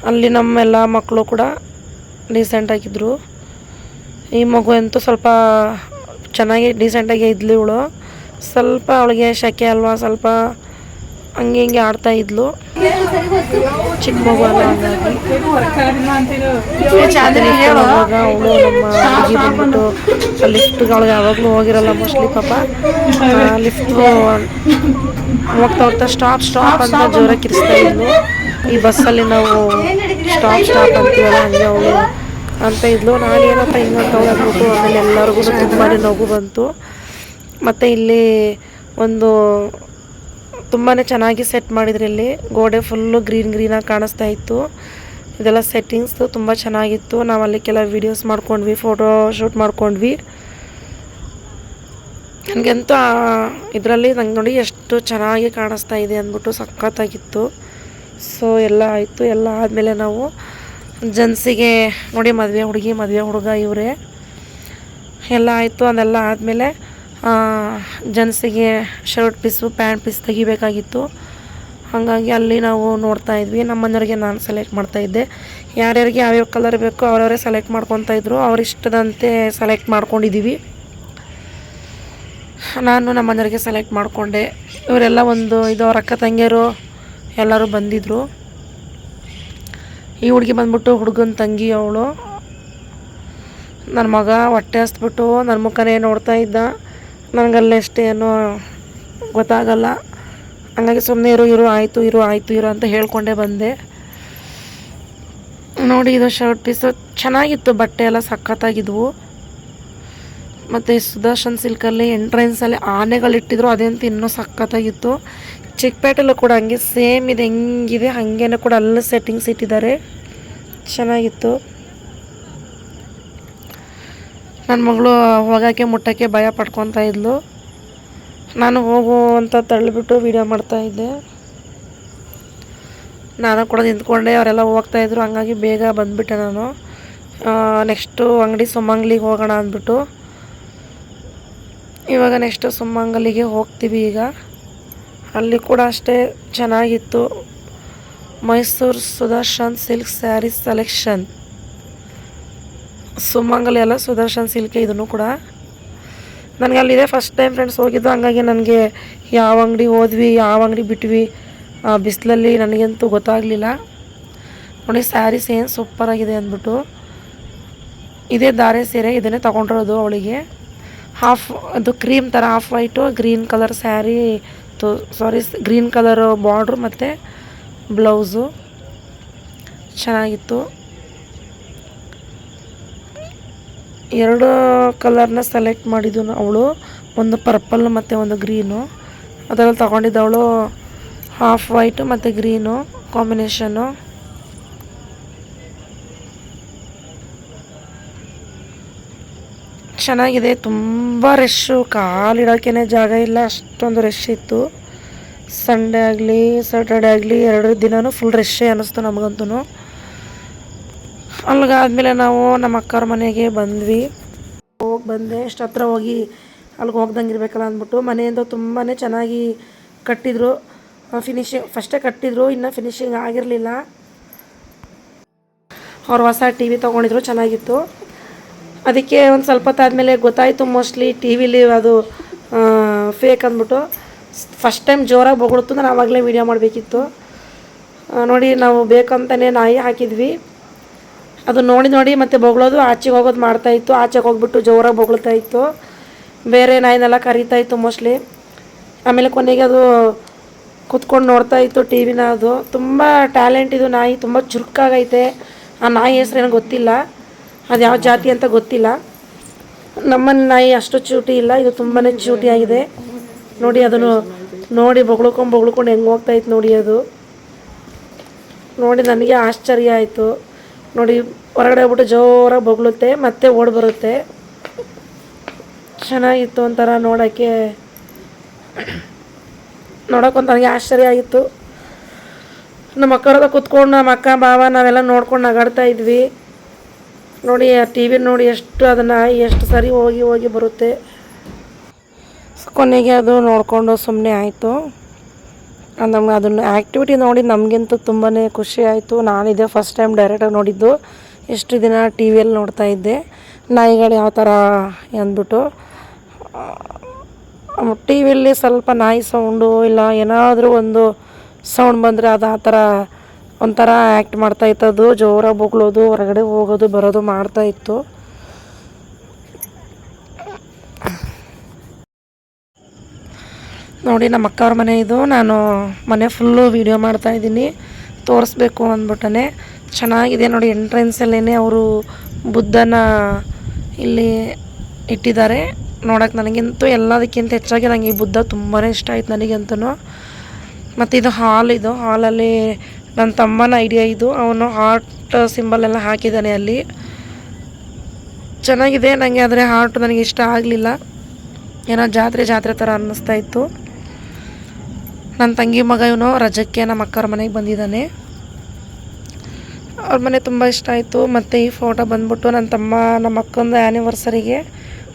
ಅಲ್ಲಿ ನಮ್ಮೆಲ್ಲ ಮಕ್ಕಳು ಕೂಡ ಡೀಸೆಂಟಾಗಿದ್ದರು ಈ ಮಗು ಅಂತೂ ಸ್ವಲ್ಪ ಚೆನ್ನಾಗಿ ಡೀಸೆಂಟಾಗಿ ಇದ್ಲು ಇವಳು. ಸ್ವಲ್ಪ ಅವಳಿಗೆ ಶಕೆ ಅಲ್ವಾ, ಸ್ವಲ್ಪ ಹಂಗೆ ಹಿಂಗೆ ಆಡ್ತಾ ಇದ್ಲು. ಚಿಕ್ಕ ಮಗು ಅಲ್ಲ ಅವಳು ನಮ್ಮ ಅಡುಗೆ ಬಂದ್ಬಿಟ್ಟು ಲಿಫ್ಟ್ಗೆ ಅವಳಿಗೆ ಯಾವಾಗಲೂ ಹೋಗಿರಲ್ಲ ಮೋಸ್ಟ್ಲಿ ಪಾಪ. ಲಿಫ್ಟ್ ಹೋಗ್ತಾ ಹೋಗ್ತಾ ಸ್ಟಾಪ್ ಸ್ಟಾಪ್ ಅಂತ ಜೋರಾಗಿ ಕಿರಿಸ್ತಾ ಇದ್ಲು. ಈ ಬಸ್ಸಲ್ಲಿ ನಾವು ಸ್ಟಾಪ್ ಸ್ಟಾಪ್ ಅಂತೀವಲ್ಲ, ಹಂಗೆ ಅವಳು ಅಂತ ಇದ್ಲು. ನಾನು ಏನಪ್ಪ ಹಿಂಗಂತವಳು ಅಂದ್ಬಿಟ್ಟು ಆಮೇಲೆ ಎಲ್ಲರಿಗೂ ತುಂಬಾ ನಗು ಬಂತು. ಮತ್ತು ಇಲ್ಲಿ ಒಂದು ತುಂಬಾ ಚೆನ್ನಾಗಿ ಸೆಟ್ ಮಾಡಿದ್ರು ಇಲ್ಲಿ. ಗೋಡೆ ಫುಲ್ಲು ಗ್ರೀನ್ ಗ್ರೀನಾಗಿ ಕಾಣಿಸ್ತಾ ಇತ್ತು. ಇದೆಲ್ಲ ಸೆಟ್ಟಿಂಗ್ಸ್ ತುಂಬ ಚೆನ್ನಾಗಿತ್ತು. ನಾವು ಅಲ್ಲಿ ಕೆಲವು ವೀಡಿಯೋಸ್ ಮಾಡ್ಕೊಂಡ್ವಿ ಫೋಟೋ ಶೂಟ್ ಮಾಡ್ಕೊಂಡ್ವಿ. ನನಗಂತೂ ಇದರಲ್ಲಿ ನಂಗೆ ನೋಡಿ ಎಷ್ಟು ಚೆನ್ನಾಗಿ ಕಾಣಿಸ್ತಾ ಇದೆ ಅಂದ್ಬಿಟ್ಟು ಸಖತ್ತಾಗಿತ್ತು. ಸೊ ಎಲ್ಲ ಆಯಿತು. ಎಲ್ಲ ಆದಮೇಲೆ ನಾವು ಜನ್ಸಿಗೆ ನೋಡಿ, ಮದುವೆ ಹುಡುಗಿ, ಮದುವೆ ಹುಡುಗ ಇವರೇ. ಎಲ್ಲ ಆಯಿತು. ಅದೆಲ್ಲ ಆದಮೇಲೆ ಜನ್ಸಿಗೆ ಶರ್ಟ್ ಪೀಸು ಪ್ಯಾಂಟ್ ಪೀಸ್ ತೆಗಿಬೇಕಾಗಿತ್ತು. ಹಾಗಾಗಿ ಅಲ್ಲಿ ನಾವು ನೋಡ್ತಾ ಇದ್ವಿ. ನಮ್ಮ ಮನೆಯವ್ರಿಗೆ ನಾನು ಸೆಲೆಕ್ಟ್ ಮಾಡ್ತಾ ಇದ್ದೆ. ಯಾರ್ಯಾರಿಗೆ ಯಾವ್ಯಾವ ಕಲರ್ ಬೇಕು ಅವರವರೇ ಸೆಲೆಕ್ಟ್ ಮಾಡ್ಕೊತಾ ಇದ್ರು. ಅವ್ರ ಇಷ್ಟದಂತೆ ಸೆಲೆಕ್ಟ್ ಮಾಡ್ಕೊಂಡಿದ್ದೀವಿ ನಾನು ನಮ್ಮ ಮನೆಯವ್ರಿಗೆ ಸೆಲೆಕ್ಟ್ ಮಾಡಿಕೊಂಡೆ. ಇವರೆಲ್ಲ ಒಂದು ಇದು ಅವ್ರ ಅಕ್ಕ ತಂಗಿಯರು ಎಲ್ಲರೂ ಬಂದಿದ್ದರು ಈ ಹುಡುಗಿ ಬಂದ್ಬಿಟ್ಟು ಹುಡುಗನ ತಂಗಿ ಅವಳು. ನನ್ನ ಮಗ ಹೊಟ್ಟೆ ಹಸ್ಬಿಟ್ಟು ನನ್ನ ಮುಖನೇ ನೋಡ್ತಾ ಇದ್ದ. ನನಗಲ್ಲೇ ಅಷ್ಟೇ ಏನೋ ಗೊತ್ತಾಗಲ್ಲ. ಹಂಗಾಗಿ ಸುಮ್ಮನೆ ಇರು ಇರು, ಆಯಿತು ಇರು ಆಯಿತು, ಇರು ಅಂತ ಹೇಳ್ಕೊಂಡೇ ಬಂದೆ. ನೋಡಿ ಇದು ಶರ್ಟ್ ಪೀಸು. ಚೆನ್ನಾಗಿತ್ತು, ಬಟ್ಟೆ ಎಲ್ಲ ಸಖತ್ತಾಗಿದ್ವು. ಮತ್ತು ಸುದರ್ಶನ್ ಸಿಲ್ಕಲ್ಲಿ ಎಂಟ್ರೆನ್ಸಲ್ಲಿ ಆನೆಗಳಿಟ್ಟಿದ್ರು, ಅದಂತೂ ಇನ್ನೂ ಸಖತ್ತಾಗಿತ್ತು. ಚಿಕ್ಕಪೇಟೆಲ್ಲೂ ಕೂಡ ಹಂಗೆ ಸೇಮ್ ಇದು, ಹೆಂಗಿದೆ, ಹಾಗೇನೂ ಕೂಡ ಅಲ್ಲ ಸೆಟ್ಟಿಂಗ್ಸ್ ಇಟ್ಟಿದ್ದಾರೆ. ಚೆನ್ನಾಗಿತ್ತು. ನನ್ನ ಮಗಳು ಹೋಗೋಕ್ಕೆ ಮುಟ್ಟೋಕ್ಕೆ ಭಯ ಪಡ್ಕೊತಾ ಇದ್ಲು. ನಾನು ಹೋಗು ಅಂತ ತಳ್ಳಿಬಿಟ್ಟು ವೀಡಿಯೋ ಮಾಡ್ತಾಯಿದ್ದೆ ನಾನು ಕೂಡ ನಿಂತ್ಕೊಂಡೆ, ಅವರೆಲ್ಲ ಹೋಗ್ತಾಯಿದ್ರು ಹಂಗಾಗಿ ಬೇಗ ಬಂದುಬಿಟ್ಟೆ ನಾನು. ನೆಕ್ಸ್ಟು ಅಂಗಡಿ ಸುಮಂಗ್ಲಿಗೆ ಹೋಗೋಣ ಅಂದ್ಬಿಟ್ಟು. ಇವಾಗ ನೆಕ್ಸ್ಟು ಸುಮ್ಮಂಗಲಿಗೆ ಹೋಗ್ತೀವಿ ಈಗ. ಅಲ್ಲಿ ಕೂಡ ಅಷ್ಟೇ ಚೆನ್ನಾಗಿತ್ತು. Mysuru Sudarshan silk sari selection. ಸುಮಂಗಲಿ ಎಲ್ಲ ಸುದರ್ಶನ್ ಸಿಲ್ಕ್ ಇದನ್ನು ಕೂಡ. ನನಗೆ ಅಲ್ಲಿದೆ ಫಸ್ಟ್ ಟೈಮ್ ಫ್ರೆಂಡ್ಸ್ ಹೋಗಿದ್ದು. ಹಂಗಾಗಿ ನನಗೆ ಯಾವ ಅಂಗಡಿ ಹೋದ್ವಿ, ಯಾವ ಅಂಗಡಿ ಬಿಟ್ವಿ ಬಿಸಿಲಲ್ಲಿ ನನಗಂತೂ ಗೊತ್ತಾಗಲಿಲ್ಲ. ನೋಡಿ, ಸ್ಯಾರೀಸ್ ಏನು ಸೂಪರಾಗಿದೆ ಅಂದ್ಬಿಟ್ಟು. ಇದೇ ದಾರೆ ಸೀರೆ, ಇದನ್ನೇ ತೊಗೊಂಡಿರೋದು ಅವಳಿಗೆ. ಹಾಫ್ ಅದು ಕ್ರೀಮ್ ಥರ half white green colour sari ತೋ ಸಾರಿ ಗ್ರೀನ್ ಕಲರ್ ಬಾರ್ಡ್ರು ಮತ್ತು ಬ್ಲೌಸು ಚೆನ್ನಾಗಿತ್ತು. ಎರಡು ಕಲರ್ನ ಸೆಲೆಕ್ಟ್ ಮಾಡಿದ್ದು ಅವಳು. ಒಂದು ಪರ್ಪಲ್ ಮತ್ತು ಒಂದು ಗ್ರೀನು ಅದರಲ್ಲಿ ತಗೊಂಡಿದ್ದವಳು ಹಾಫ್ ವೈಟು ಮತ್ತು ಗ್ರೀನು ಕಾಂಬಿನೇಷನ್ನು ಚೆನ್ನಾಗಿದೆ. ತುಂಬ ರಶ್ಶು ಕಾಲಿಡೋಕ್ಕೇ ಜಾಗ ಇಲ್ಲ. ಅಷ್ಟೊಂದು ರಶ್ ಇತ್ತು. ಸಂಡೇ ಆಗಲಿ ಸ್ಯಾಟರ್ಡೆ ಆಗಲಿ, ಎರಡು ದಿನವೂ ಫುಲ್ ರಶ್ಶೇ ಅನ್ನಿಸ್ತು ನಮಗಂತೂ ಅಲ್ಲಿಗಾದ್ಮೇಲೆ ನಾವು ನಮ್ಮ ಅಕ್ಕವ್ರ ಮನೆಗೆ ಬಂದ್ವಿ. ಹೋಗಿ ಬಂದೆ. ಎಷ್ಟು ಹತ್ರ ಹೋಗಿ ಅಲ್ಲಿಗೆ ಹೋಗ್ದಂಗೆ ಇರಬೇಕಲ್ಲ ಅಂದ್ಬಿಟ್ಟು ಮನೆಯಿಂದ ತುಂಬಾ ಚೆನ್ನಾಗಿ ಕಟ್ಟಿದ್ರು. ಫಿನಿಶಿಂಗ್ ಫಸ್ಟೇ ಕಟ್ಟಿದ್ರು, ಇನ್ನೂ ಫಿನಿಶಿಂಗ್ ಆಗಿರಲಿಲ್ಲ. ಅವ್ರು ಹೊಸ ಟಿ ವಿ ತೊಗೊಂಡಿದ್ರು, ಚೆನ್ನಾಗಿತ್ತು. ಅದಕ್ಕೆ ಒಂದು ಸ್ವಲ್ಪ ಹೊತ್ತಾದಮೇಲೆ ಗೊತ್ತಾಯಿತು ಮೋಸ್ಟ್ಲಿ ಟಿ ವಿಲಿ ಅದು ಫೇಕ್ ಅಂದ್ಬಿಟ್ಟು. ಫಸ್ಟ್ ಟೈಮ್ ಜೋರಾಗಿ ಬೊಗಳ್ತು ನಾನು ಆವಾಗಲೇ ವೀಡಿಯೋ ಮಾಡಬೇಕಿತ್ತು. ನೋಡಿ ನಾವು ಬೇಕಂತಲೇ ನಾಯಿ ಹಾಕಿದ್ವಿ. ಅದು ನೋಡಿ ನೋಡಿ ಮತ್ತೆ ಬೊಗಳೋದು, ಆಚೆಗೆ ಹೋಗೋದು ಮಾಡ್ತಾಯಿತ್ತು ಆಚೆಗೆ ಹೋಗ್ಬಿಟ್ಟು ಜೋರಾಗಿ ಬೊಗಳ್ತಾ ಇತ್ತು. ಬೇರೆ ನಾಯಿನೆಲ್ಲ ಕರಿತಾ ಇತ್ತು ಮೋಸ್ಟ್ಲಿ ಆಮೇಲೆ ಕೊನೆಗೆ ಅದು ಕುತ್ಕೊಂಡು ನೋಡ್ತಾ ಇತ್ತು ಟಿ ವಿನ ಅದು. ತುಂಬ ಟ್ಯಾಲೆಂಟ್ ಇದು ನಾಯಿ, ತುಂಬ ಚುರುಕಾಗೈತೆ. ಆ ನಾಯಿ ಹೆಸ್ರು ಏನೋ ಗೊತ್ತಿಲ್ಲ. ಅದು ಯಾವ ಜಾತಿ ಅಂತ ಗೊತ್ತಿಲ್ಲ. ನಮ್ಮ ನಾಯಿ ಅಷ್ಟು ಚೂಟಿ ಇಲ್ಲ, ಇದು ತುಂಬಾ ಚೂಟಿಯಾಗಿದೆ ನೋಡಿ ಅದನ್ನು ನೋಡಿ ಬೊಗಳ್ಕೊಂಡು ಬೊಗಳ್ಕೊಂಡು ಹೆಂಗೆ ಹೋಗ್ತಾ ಇತ್ತು ನೋಡಿ ಅದು. ನೋಡಿ ನನಗೆ ಆಶ್ಚರ್ಯ ಆಯಿತು. ನೋಡಿ ಹೊರಗಡೆ ಹೋಗ್ಬಿಟ್ಟು ಜೋರಾಗಿ ಬೊಗಳುತ್ತೆ, ಮತ್ತೆ ಓಡಿ ಬರುತ್ತೆ. ಚೆನ್ನಾಗಿತ್ತು ಒಂಥರ ನೋಡೋಕ್ಕೆ. ನೋಡೋಕ್ಕೊಂದು ನನಗೆ ಆಶ್ಚರ್ಯ ಆಗಿತ್ತು. ನಮ್ಮ ಅಕ್ಕವ್ರದ ಕೂತ್ಕೊಂಡು ನಮ್ಮ ಅಕ್ಕ ಬಾವ ನಾವೆಲ್ಲ ನೋಡ್ಕೊಂಡು ನಗಾಡ್ತಾ ಇದ್ವಿ. ನೋಡಿ, ಆ ಟಿ ವಿ ನೋಡಿ ಎಷ್ಟು ಅದನ್ನು ಎಷ್ಟು ಸರಿ ಹೋಗಿ ಹೋಗಿ ಬರುತ್ತೆ. ಕೊನೆಗೆ ಅದು ನೋಡಿಕೊಂಡು ಸುಮ್ಮನೆ ಆಯಿತು. ನಮ್ಗೆ ಅದನ್ನು ಆ್ಯಕ್ಟಿವಿಟಿ ನೋಡಿ ನಮಗಂತೂ ತುಂಬಾ ಖುಷಿ ಆಯಿತು. ಇದೇ ಫಸ್ಟ್ ಟೈಮ್ ಡೈರೆಕ್ಟಾಗಿ ನೋಡಿದ್ದು. ಎಷ್ಟು ದಿನ ಟಿ ವಿಯಲ್ಲಿ ನೋಡ್ತಾ ಇದ್ದೆ. ನಾಯಿಗಳು ಯಾವ ಥರ ಅಂದ್ಬಿಟ್ಟು ಟಿ ವಿಯಲ್ಲಿ ಸ್ವಲ್ಪ ನಾಯಿ ಸೌಂಡು ಇಲ್ಲ, ಏನಾದರೂ ಒಂದು ಸೌಂಡ್ ಬಂದರೆ ಅದು ಆ ಥರ ಒಂಥರ ಆ್ಯಕ್ಟ್ ಮಾಡ್ತಾ ಇತ್ತದು ಜೋರಾಗಿ ಬೊಗಳೋದು, ಹೊರಗಡೆ ಹೋಗೋದು, ಬರೋದು ಮಾಡ್ತಾ ಇತ್ತು. ನೋಡಿ, ನಮ್ಮ ಅಕ್ಕವ್ರ ಮನೆ ಇದು. ನಾನು ಮನೆ ಫುಲ್ಲು ವೀಡಿಯೋ ಮಾಡ್ತಾ ಇದ್ದೀನಿ. ತೋರಿಸ್ಬೇಕು ಅಂದ್ಬಿಟ್ಟನೆ. ಚೆನ್ನಾಗಿದೆ ನೋಡಿ ಎಂಟ್ರೆನ್ಸಲ್ಲೇ ಅವರು ಬುದ್ಧನ ಇಲ್ಲಿ ಇಟ್ಟಿದ್ದಾರೆ. ನೋಡೋಕೆ ನನಗಂತೂ ಎಲ್ಲದಕ್ಕಿಂತ ಹೆಚ್ಚಾಗಿ ನನಗೆ ಈ ಬುದ್ಧ ತುಂಬಾ ಇಷ್ಟ ಆಯ್ತು ನನಗಂತೂ ಮತ್ತು ಇದು. ಹಾಲ್ ಇದು ಹಾಲಲ್ಲಿ ನನ್ನ ತಮ್ಮನ ಐಡಿಯಾ ಇದು. ಅವನು ಹಾರ್ಟ್ ಸಿಂಬಲ್ ಎಲ್ಲ ಹಾಕಿದ್ದಾನೆ ಅಲ್ಲಿ. ಚೆನ್ನಾಗಿದೆ. ನನಗೆ ಆದರೆ ಹಾರ್ಟ್ ನನಗೆ ಇಷ್ಟ ಆಗಲಿಲ್ಲ. ಏನೋ ಜಾತ್ರೆ ಜಾತ್ರೆ ಥರ ಅನ್ನಿಸ್ತಾ ಇತ್ತು. ನನ್ನ ತಂಗಿ ಮಗ ಇವನು ರಜಕ್ಕೆ ನಮ್ಮ ಅಕ್ಕರ ಮನೆಗೆ ಬಂದಿದ್ದಾನೆ. ಅವ್ರ ಮನೆ ತುಂಬ ಇಷ್ಟ ಆಯಿತು. ಮತ್ತು ಈ ಫೋಟೋ ಬಂದ್ಬಿಟ್ಟು ನನ್ನ ತಮ್ಮ ನಮ್ಮ ಅಕ್ಕಂದ ಆ್ಯನಿವರ್ಸರಿಗೆ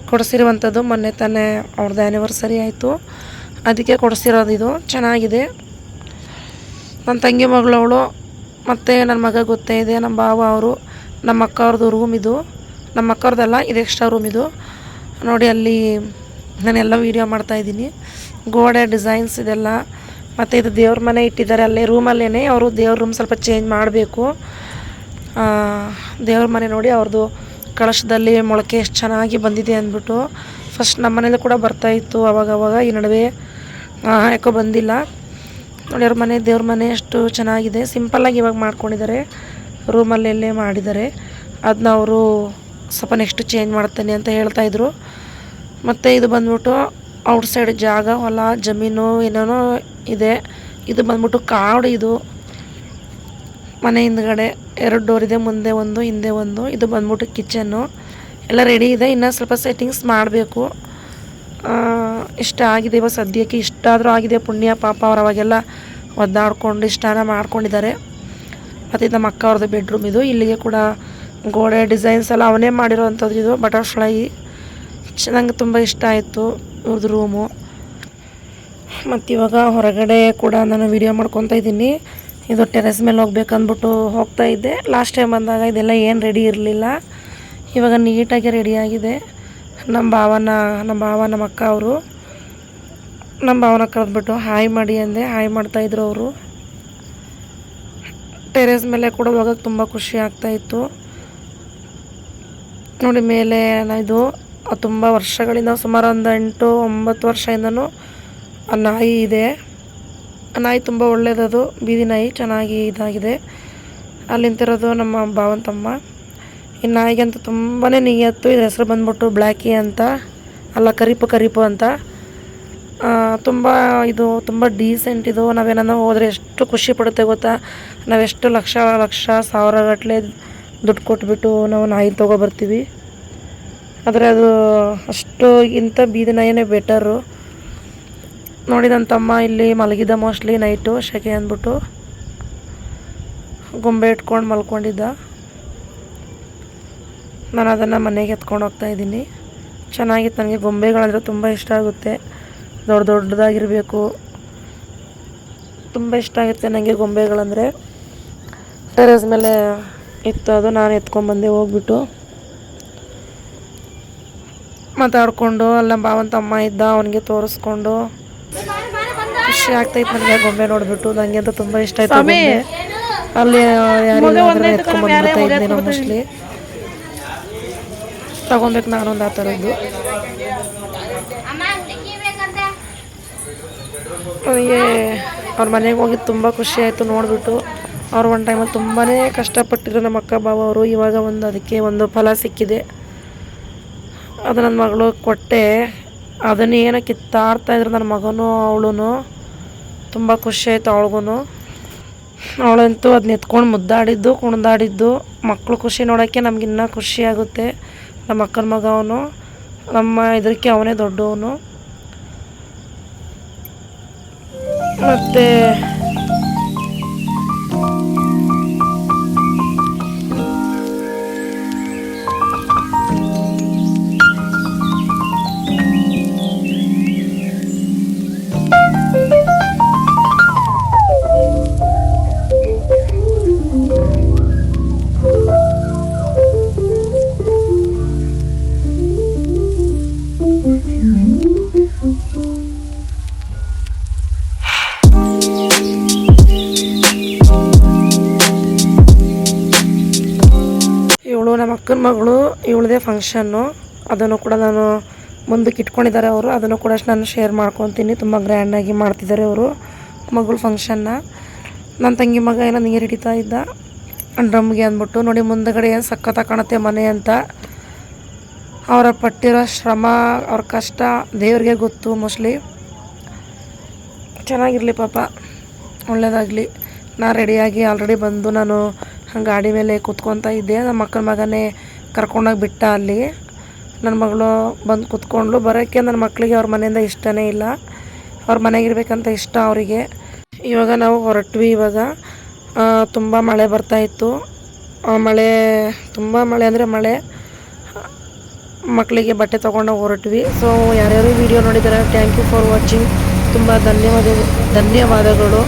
ಕೊಡಿಸಿರುವಂಥದ್ದು ಮೊನ್ನೆ ತಾನೇ ಅವ್ರದ್ದು ಆ್ಯನಿವರ್ಸರಿ ಆಯಿತು. ಅದಕ್ಕೆ ಕೊಡಿಸಿರೋದು ಇದು. ಚೆನ್ನಾಗಿದೆ. ನನ್ನ ತಂಗಿ ಮಗಳವಳು ಮತ್ತು ನನ್ನ ಮಗ ಗೊತ್ತೇ ಇದೆ, ನಮ್ಮ ಭಾವ ಅವರು, ನಮ್ಮ ಅಕ್ಕ ಅವ್ರದ್ದು ರೂಮ್ ಇದು. ನಮ್ಮ ಅಕ್ಕವ್ರದ್ದಲ್ಲ, ಇದು ಎಕ್ಸ್ಟ್ರಾ ರೂಮ್ ಇದು. ನೋಡಿ, ಅಲ್ಲಿ ನಾನೆಲ್ಲ ವೀಡಿಯೋ ಮಾಡ್ತಾಯಿದ್ದೀನಿ ಗೋಡೆ ಡಿಸೈನ್ಸ್ ಇದೆಲ್ಲ, ಮತ್ತು ಇದು ದೇವ್ರ ಮನೆ ಇಟ್ಟಿದ್ದಾರೆ ಅಲ್ಲೇ ರೂಮಲ್ಲೇ ಅವರು ದೇವ್ರ ರೂಮ್ ಸ್ವಲ್ಪ ಚೇಂಜ್ ಮಾಡಬೇಕು. ದೇವ್ರ ಮನೆ ನೋಡಿ, ಅವ್ರದ್ದು ಕಳಶದಲ್ಲಿ ಮೊಳಕೆ ಎಷ್ಟು ಚೆನ್ನಾಗಿ ಬಂದಿದೆ ಅಂದ್ಬಿಟ್ಟು. ಫಸ್ಟ್ ನಮ್ಮ ಮನೇಲಿ ಕೂಡ ಬರ್ತಾಯಿತ್ತು ಅವಾಗವಾಗ. ಅವಾಗ ಈ ನಡುವೆ ಯಾಕೋ ಬಂದಿಲ್ಲ. ನೋಡಿ ಅವ್ರ ಮನೆ, ದೇವ್ರ ಮನೆ ಎಷ್ಟು ಚೆನ್ನಾಗಿದೆ. ಸಿಂಪಲ್ಲಾಗಿ ಇವಾಗ ಮಾಡ್ಕೊಂಡಿದ್ದಾರೆ. ರೂಮಲ್ಲೆಲ್ಲೇ ಮಾಡಿದ್ದಾರೆ. ಅದನ್ನ ಅವರು ಸ್ವಲ್ಪ ನೆಕ್ಸ್ಟ್ ಚೇಂಜ್ ಮಾಡ್ತೇನೆ ಅಂತ ಹೇಳ್ತಾಯಿದ್ರು ಮತ್ತು ಇದು ಬಂದ್ಬಿಟ್ಟು ಔಟ್ ಸೈಡ್ ಜಾಗ, ಹೊಲ, ಜಮೀನು ಏನೇನೋ ಇದೆ. ಇದು ಬಂದ್ಬಿಟ್ಟು ಕಾಡು ಇದು. ಮನೆ ಹಿಂದ್ಗಡೆ ಎರಡು ಡೋರ್ ಇದೆ, ಮುಂದೆ ಒಂದು, ಹಿಂದೆ ಒಂದು. ಇದು ಬಂದ್ಬಿಟ್ಟು ಕಿಚನ್ನು ಎಲ್ಲ ರೆಡಿ ಇದೆ. ಇನ್ನೂ ಸ್ವಲ್ಪ ಸೆಟ್ಟಿಂಗ್ಸ್ ಮಾಡಬೇಕು. ಇಷ್ಟ ಆಗಿದೆ ಇವಾಗ ಸದ್ಯಕ್ಕೆ ಇಷ್ಟ ಆದರೂ ಆಗಿದೆ, ಪುಣ್ಯ, ಪಾಪ ಅವ್ರು ಅವಾಗೆಲ್ಲ ಒದ್ದಾಡ್ಕೊಂಡು ಇಷ್ಟಾನ ಮಾಡ್ಕೊಂಡಿದ್ದಾರೆ. ಮತ್ತು ನಮ್ಮ ಅಕ್ಕ ಅವ್ರದ್ದು ಬೆಡ್ರೂಮ್ ಇದು. ಇಲ್ಲಿಗೆ ಕೂಡ ಗೋಡೆ ಡಿಸೈನ್ಸ್ ಎಲ್ಲ ಅವನೇ ಮಾಡಿರೋವಂಥದ್ದು ಇದು. ಬಟರ್ಫ್ಲೈ ನಂಗೆ ತುಂಬ ಇಷ್ಟ ಆಯಿತು ಇವ್ರದ್ದು ರೂಮು ಮತ್ತು ಇವಾಗ ಹೊರಗಡೆ ಕೂಡ ನಾನು ವಿಡಿಯೋ ಮಾಡ್ಕೊತಾ ಇದ್ದೀನಿ. ಇದು ಟೆರೆಸ್ ಮೇಲೆ ಹೋಗ್ಬೇಕಂದ್ಬಿಟ್ಟು ಹೋಗ್ತಾ ಇದ್ದೆ. ಲಾಸ್ಟ್ ಟೈಮ್ ಬಂದಾಗ ಇದೆಲ್ಲ ಏನು ರೆಡಿ ಇರಲಿಲ್ಲ. ಇವಾಗ ನೀಟಾಗಿ ರೆಡಿಯಾಗಿದೆ ನಮ್ಮ ಭಾವನ, ನಮ್ಮ ಭಾವ ನಮ್ಮ ಅಕ್ಕ ಅವರು. ನಮ್ಮ ಭಾವನ ಕರೆದ್ಬಿಟ್ಟು ಹಾಯ್ ಮಾಡಿ ಅಂದೆ, ಹಾಯ್ ಮಾಡ್ತಾಯಿದ್ರು ಅವರು. ಟೆರೇಸ್ ಮೇಲೆ ಕೂಡ ಹೋಗೋಕ್ಕೆ ತುಂಬ ಖುಷಿ ಆಗ್ತಾಯಿತ್ತು ನೋಡಿ, ಮೇಲೆ ಇದು ತುಂಬ ವರ್ಷಗಳಿಂದ ಸುಮಾರು ಒಂದು ಎಂಟು ಒಂಬತ್ತು ವರ್ಷದಿಂದನೂ ಆ ನಾಯಿ ಇದೆ. ಆ ನಾಯಿ ತುಂಬ ಒಳ್ಳೆಯದದು ಬೀದಿ ನಾಯಿ, ಚೆನ್ನಾಗಿ ಇದಾಗಿದೆ. ಅಲ್ಲಿ ನಿಂತಿರೋದು ನಮ್ಮ ಭಾವನ ತಮ್ಮ ಈ ನಾಯಿಗಂತೂ ತುಂಬಾ ನಿಯತ್ತು ಇದ್ರ ಹೆಸರು ಬಂದ್ಬಿಟ್ಟು ಬ್ಲ್ಯಾಕಿ ಅಂತ, ಅಲ್ಲ ಕರಿಪು ಕರಿಪು ಅಂತ. ತುಂಬ ಇದು, ತುಂಬ ಡೀಸೆಂಟ್ ಇದು. ನಾವೇನೋ ಹೋದರೆ ಎಷ್ಟು ಖುಷಿ ಪಡುತ್ತೆ ಗೊತ್ತಾ? ನಾವೆಷ್ಟು ಲಕ್ಷ ಲಕ್ಷ ಸಾವಿರಗಟ್ಟಲೆ ದುಡ್ಡು ಕೊಟ್ಬಿಟ್ಟು ನಾವು ನಾಯಿ ತೊಗೊಬರ್ತೀವಿ ಆದರೆ ಅದು ಅಷ್ಟು ಇಂಥ ಬೀದಿ ನಾಯಿನೇ ಬೆಟರು ನೋಡಿ ನನ್ನ ತಮ್ಮ ಇಲ್ಲಿ ಮಲಗಿದ್ದ ಮೋಸ್ಟ್ಲಿ ನೈಟು ಶೆಕೆ ಅಂದ್ಬಿಟ್ಟು ಗೊಂಬೆ ಇಟ್ಕೊಂಡು ಮಲ್ಕೊಂಡಿದ್ದ. ನಾನು ಅದನ್ನು ಮನೆಗೆ ಎತ್ಕೊಂಡು ಹೋಗ್ತಾ ಇದ್ದೀನಿ. ಚೆನ್ನಾಗಿತ್ತು, ನನಗೆ ಗೊಂಬೆಗಳಂದರೆ ತುಂಬ ಇಷ್ಟ ಆಗುತ್ತೆ. ದೊಡ್ಡ ದೊಡ್ಡದಾಗಿರಬೇಕು. ತುಂಬ ಇಷ್ಟ ಆಗುತ್ತೆ ನನಗೆ ಗೊಂಬೆಗಳಂದರೆ. ಟೆರೇಸ್ ಮೇಲೆ ಇತ್ತು ಅದು ನಾನು ಎತ್ಕೊಂಡ್ಬಂದೆ ಹೋಗ್ಬಿಟ್ಟು. ಮಾತಾಡಿಕೊಂಡು ಅಲ್ಲ ಭಾವನ ಅಮ್ಮ ಇದ್ದ ಅವನಿಗೆ ತೋರಿಸ್ಕೊಂಡು. ಖುಷಿ ಆಗ್ತೈತೆ ನನಗೆ ಗೊಂಬೆ ನೋಡಿಬಿಟ್ಟು ನನಗೆ ಅಂತ ತುಂಬ ಇಷ್ಟ ಆಯ್ತು ಅಲ್ಲಿ ಯಾರು ಎತ್ಕೊಂಡ್ ಬಂದ್ಬಿಡ್ತಾ ಇದ್ದೆ ಮೋಸ್ಟ್ಲಿ ತಗೊಬೇಕು ನಾನೊಂದು ಆ ಥರದ್ದು. ನನಗೆ ಅವ್ರ ಮನೆಗೆ ಹೋಗಿ ತುಂಬ ಖುಷಿ ಆಯಿತು ನೋಡಿಬಿಟ್ಟು. ಅವ್ರು ಒಂದು ಟೈಮಲ್ಲಿ ತುಂಬಾ ಕಷ್ಟಪಟ್ಟಿದ್ರು ನಮ್ಮ ಅಕ್ಕ ಬಾಬ ಅವರು. ಇವಾಗ ಒಂದು ಅದಕ್ಕೆ ಒಂದು ಫಲ ಸಿಕ್ಕಿದೆ. ಅದು ನನ್ನ ಮಗಳು ಕೊಟ್ಟೆ. ಅದನ್ನು ಏನೋ ಕಿತ್ತಾಡ್ತಾ ಇದ್ರು ನನ್ನ ಮಗನೂ ಅವಳು ತುಂಬ ಖುಷಿ ಆಯಿತು ಅವಳಿಗೂ ಅವಳಂತೂ ಅದನ್ನ ಎತ್ಕೊಂಡು ಮುದ್ದಾಡಿದ್ದು, ಕುಣ್ದಾಡಿದ್ದು. ಮಕ್ಕಳು ಖುಷಿ ನೋಡೋಕ್ಕೆ ನಮಗಿನ್ನೂ ಖುಷಿಯಾಗುತ್ತೆ ನಮ್ಮ ಅಕ್ಕನ ಮಗ ಅವನು ನಮ್ಮ ಇದಕ್ಕೆ ಅವನೇ ದೊಡ್ಡವನು. ಮತ್ತು ಇವಳು ನಮ್ಮ ಅಕ್ಕನ ಮಗಳು ಇವಳದೇ ಫಂಕ್ಷನ್ನು ಅದನ್ನು ಕೂಡ ನಾನು ಮುಂದಕ್ಕೆ ಇಟ್ಕೊಂಡಿದ್ದಾರೆ ಅವರು. ಅದನ್ನು ಕೂಡ ನಾನು ಶೇರ್ ಮಾಡ್ಕೊತೀನಿ. ತುಂಬ ಗ್ರ್ಯಾಂಡಾಗಿ ಮಾಡ್ತಿದ್ದಾರೆ ಅವರು ಮಗಳು ಫಂಕ್ಷನ್ನ ನನ್ನ ತಂಗಿ ಮಗ ಏನೋ ನೀರು ಹಿಡಿತಾ ಇದ್ದ. ಡ್ರಮ್ಗೆ ಅಂದ್ಬಿಟ್ಟು, ನೋಡಿ, ಮುಂದಗಡೆ ಏನು ಸಖತ್ತಾಗಿ ಕಾಣುತ್ತೆ ಮನೆ ಅಂತ. ಅವರ ಪಟ್ಟಿರೋ ಶ್ರಮ, ಅವ್ರ ಕಷ್ಟ ದೇವ್ರಿಗೆ ಗೊತ್ತು ಮೋಸ್ಟ್ಲಿ ಚೆನ್ನಾಗಿರಲಿ ಪಾಪ. ಒಳ್ಳೆಯದಾಗಲಿ ನಾ ರೆಡಿಯಾಗಿ ಆಲ್ರೆಡಿ ಬಂದು ನಾನು ಗಾಡಿ ಮೇಲೆ ಕೂತ್ಕೊತಾ ಇದ್ದೆ. ನಮ್ಮ ಮಕ್ಕಳ ಮಗನೇ ಕರ್ಕೊಂಡೋಗಿ ಬಿಟ್ಟ ಅಲ್ಲಿ. ನನ್ನ ಮಗಳು ಬಂದು ಕೂತ್ಕೊಂಡ್ಳು. ಬರೋಕ್ಕೆ ನನ್ನ ಮಕ್ಕಳಿಗೆ ಅವ್ರ ಮನೆಯಿಂದ ಇಷ್ಟನೇ ಇಲ್ಲ. ಅವ್ರ ಮನೆಗಿರ್ಬೇಕಂತ ಇಷ್ಟ ಅವರಿಗೆ. ಇವಾಗ ನಾವು ಹೊರಟ್ವಿ ಇವಾಗ. ತುಂಬ ಮಳೆ ಬರ್ತಾಯಿತ್ತು ಮಳೆ, ತುಂಬ ಮಳೆ ಅಂದರೆ ಮಳೆ. ಮಕ್ಕಳಿಗೆ ಬಟ್ಟೆ ತೊಗೊಂಡು ಹೊರಟ್ವಿ. ಸೊ ಯಾರ್ಯಾರು ವಿಡಿಯೋ ನೋಡಿದ್ದಾರೆ ಥ್ಯಾಂಕ್ ಯು ಫಾರ್ ವಾಚಿಂಗ್ ತುಂಬ ಧನ್ಯವಾದ, ಧನ್ಯವಾದಗಳು.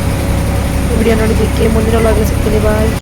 ವಿಡಿಯೋ ನೋಡಿದ್ದಕ್ಕೆ ಮುಂದಿನ ಒಳಗೆ ಸಿಗ್ತೀನಿ. ಬಾಯ್